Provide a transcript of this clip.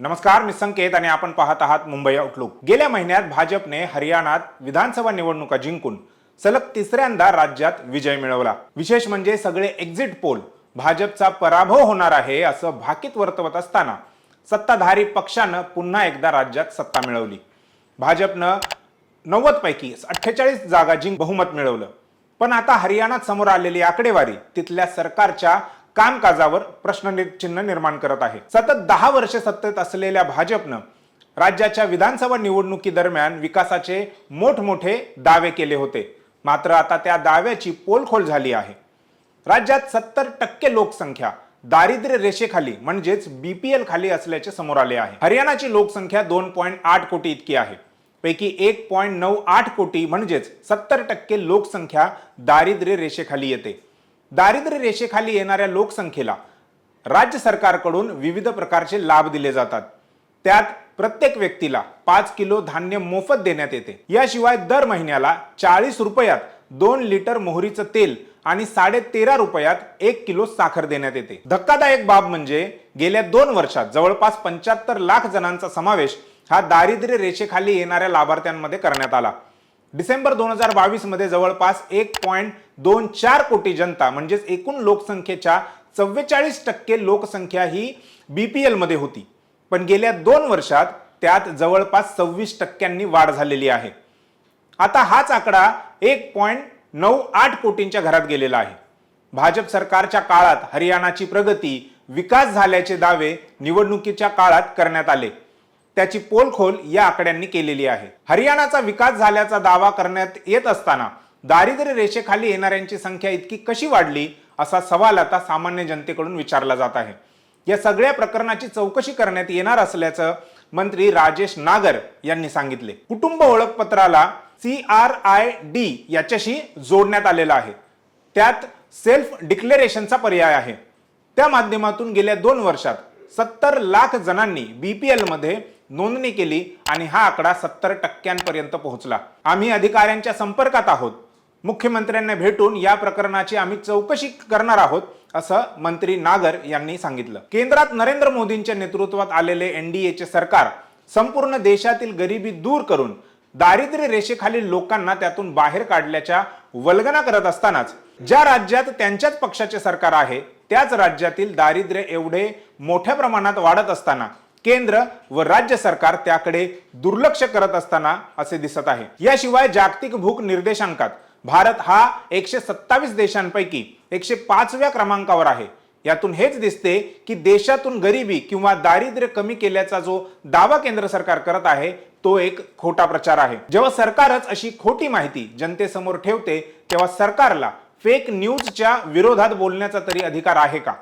नमस्कार मी संकेत आणि आपण पाहत आहात मुंबई आउटलुक गेल्या महिन्यात भाजपने हरियाणात विधानसभा निवडणुका जिंकून सलग तिसऱ्यांदा राज्यात विजय मिळवला. विशेष म्हणजे सगळे एक्झिट पोल भाजपचा पराभव होणार आहे असं भाकीत वर्तवत असताना सत्ताधारी पक्षानं पुन्हा एकदा राज्यात सत्ता मिळवली. भाजपनं नव्वद पैकी अठ्ठेचाळीस जागा जिंक बहुमत मिळवलं. पण आता हरियाणात समोर आलेली आकडेवारी तिथल्या सरकारच्या कामकाजावर प्रश्नचिन्ह निर्माण करत आहे. सतत दहा वर्षे सत्तेत असलेल्या भाजपनं राज्याच्या विधानसभा निवडणुकीदरम्यान विकासाचे मोठमोठे दावे केले होते. मात्र आता त्या दाव्याची पोलखोल झाली आहे. राज्यात सत्तर टक्के लोकसंख्या दारिद्र्य रेषेखाली म्हणजेच बीपीएल खाली असल्याचे समोर आले आहे. हरियाणाची लोकसंख्या दोन पॉईंट आठ कोटी इतकी आहे. पैकी एक पॉईंट नऊ आठ कोटी म्हणजेच सत्तर टक्के लोकसंख्या दारिद्र्य रेषेखाली येते. दारिद्र्य रेषेखाली येणाऱ्या लोकसंख्येला राज्य सरकारकडून विविध प्रकारचे लाभ दिले जातात. त्यात प्रत्येक व्यक्तीला पाच किलो धान्य मोफत देण्यात येते. याशिवाय दर महिन्याला चाळीस रुपयात दोन लिटर मोहरीचं तेल आणि साडे तेरा रुपयात एक किलो साखर देण्यात येते. धक्कादायक बाब म्हणजे गेल्या दोन वर्षात जवळपास पंच्याहत्तर लाख जणांचा समावेश हा दारिद्र्य रेषेखाली येणाऱ्या लाभार्थ्यांमध्ये करण्यात आला. डिसेंबर दोन हजार बावीसमध्ये जवळपास एक पॉईंट दोन चार कोटी जनता म्हणजेच एकूण लोकसंख्येच्या चव्वेचाळीस टक्के लोकसंख्या ही बीपीएलमध्ये होती. पण गेल्या दोन वर्षात त्यात जवळपास सव्वीस टक्क्यांनी वाढ झालेली आहे. आता हाच आकडा एक पॉईंट नऊ आठ कोटींच्या घरात गेलेला आहे. भाजप सरकारच्या काळात हरियाणाची प्रगती विकास झाल्याचे दावे निवडणुकीच्या काळात करण्यात आले. त्याची पोलखोल या आकड्यांनी केलेली आहे. हरियाणाचा विकास झाल्याचा दावा करण्यात येत असताना दारिद्र्य रेषेखाली येणाऱ्यांची संख्या इतकी कशी वाढली असा सवाल आता सामान्य जनतेकडून विचारला जात आहे. या सगळ्या प्रकरणाची चौकशी करण्यात येणार असल्याचं मंत्री राजेश नागर यांनी सांगितले. कुटुंब ओळखपत्राला सी आर आय डी याच्याशी जोडण्यात आलेला आहे. त्यात सेल्फ डिक्लेरेशनचा पर्याय आहे. त्या माध्यमातून गेल्या दोन वर्षात सत्तर लाख जणांनी बीपीएलमध्ये मध्ये नोंदणी केली आणि हा आकडा सत्तर टक्क्यांपर्यंत पोहोचला. आम्ही अधिकाऱ्यांच्या संपर्कात आहोत. मुख्यमंत्र्यांना भेटून या प्रकरणाची आम्ही चौकशी करणार आहोत असं मंत्री नागर यांनी सांगितलं. केंद्रात नरेंद्र मोदींच्या नेतृत्वात आलेले एनडीएचे सरकार संपूर्ण देशातील गरिबी दूर करून दारिद्र्य रेषेखालील लोकांना त्यातून बाहेर काढल्याच्या वल्गना करत असतानाच ज्या राज्यात त्यांच्याच पक्षाचे सरकार आहे त्याच राज्यातील दारिद्र्य एवढे मोठ्या प्रमाणात वाढत असताना केंद्र व राज्य सरकार त्याकडे दुर्लक्ष करत असताना असे दिसत आहे. याशिवाय जागतिक भूक निर्देशांकात भारत हा एकशे सत्तावीस देशांपैकी एकशे पाचव्या क्रमांकावर आहे. यातून हेच दिसते की देशातून गरिबी किंवा दारिद्र्य कमी केल्याचा जो दावा केंद्र सरकार करत आहे तो एक खोटा प्रचार आहे. जेव्हा सरकारच अशी खोटी माहिती जनतेसमोर ठेवते तेव्हा सरकारला फेक न्यूजच्या विरोधात बोलण्याचा तरी अधिकार आहे का?